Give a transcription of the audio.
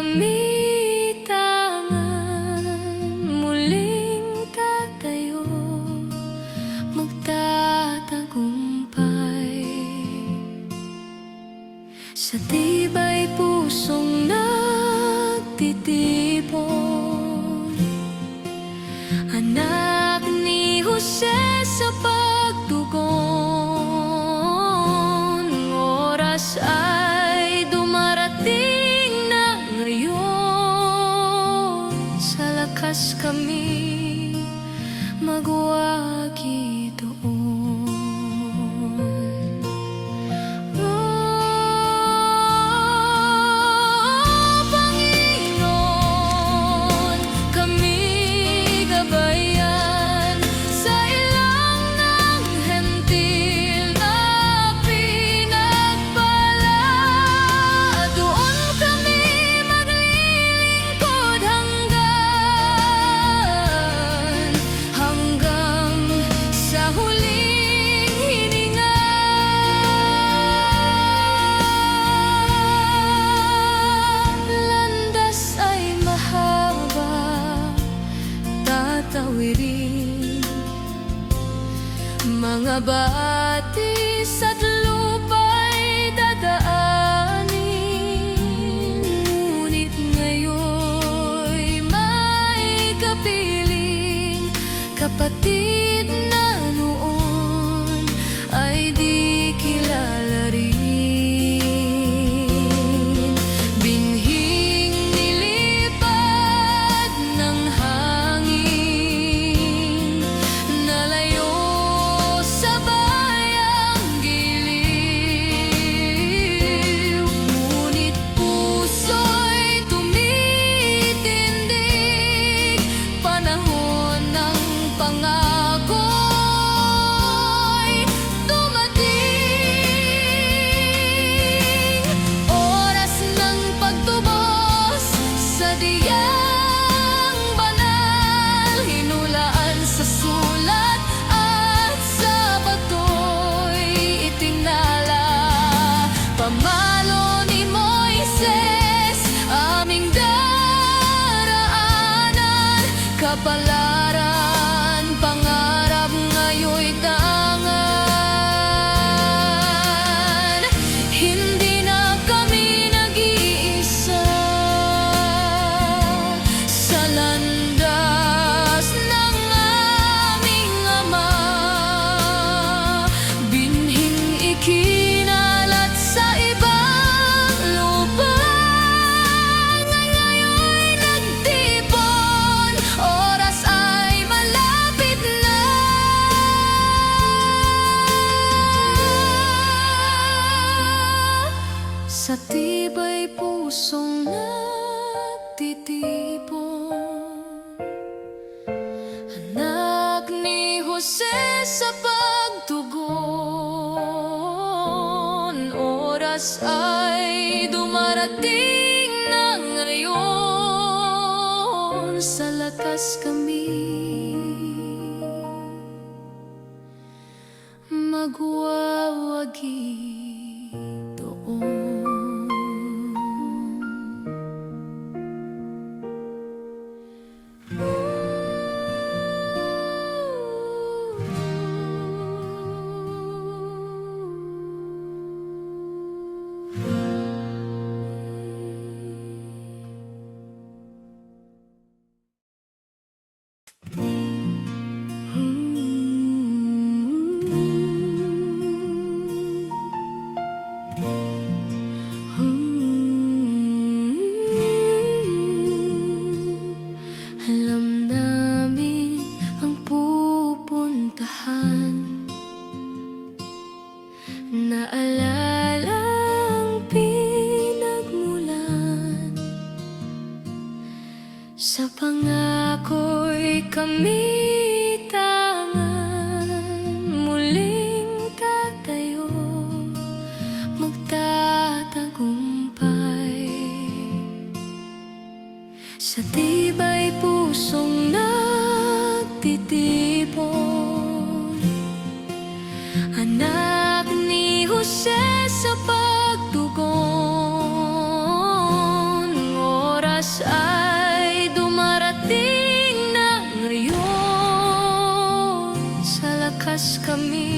Pamitangan muling tatayo Magtatagumpay. Sa tibay pusong nagtitipon Bye. Sa tibay pusong nagtitipon Anak ni Jose sa pagtugon. Oras ay dumarating ng ngayon. Sa lakas kami magwawagi. Sa pangako'y kami tangan Muling tatayo Magtatagumpay. Sa tibay pusong nagtitipon Anak ni Jose sa pangako'y kami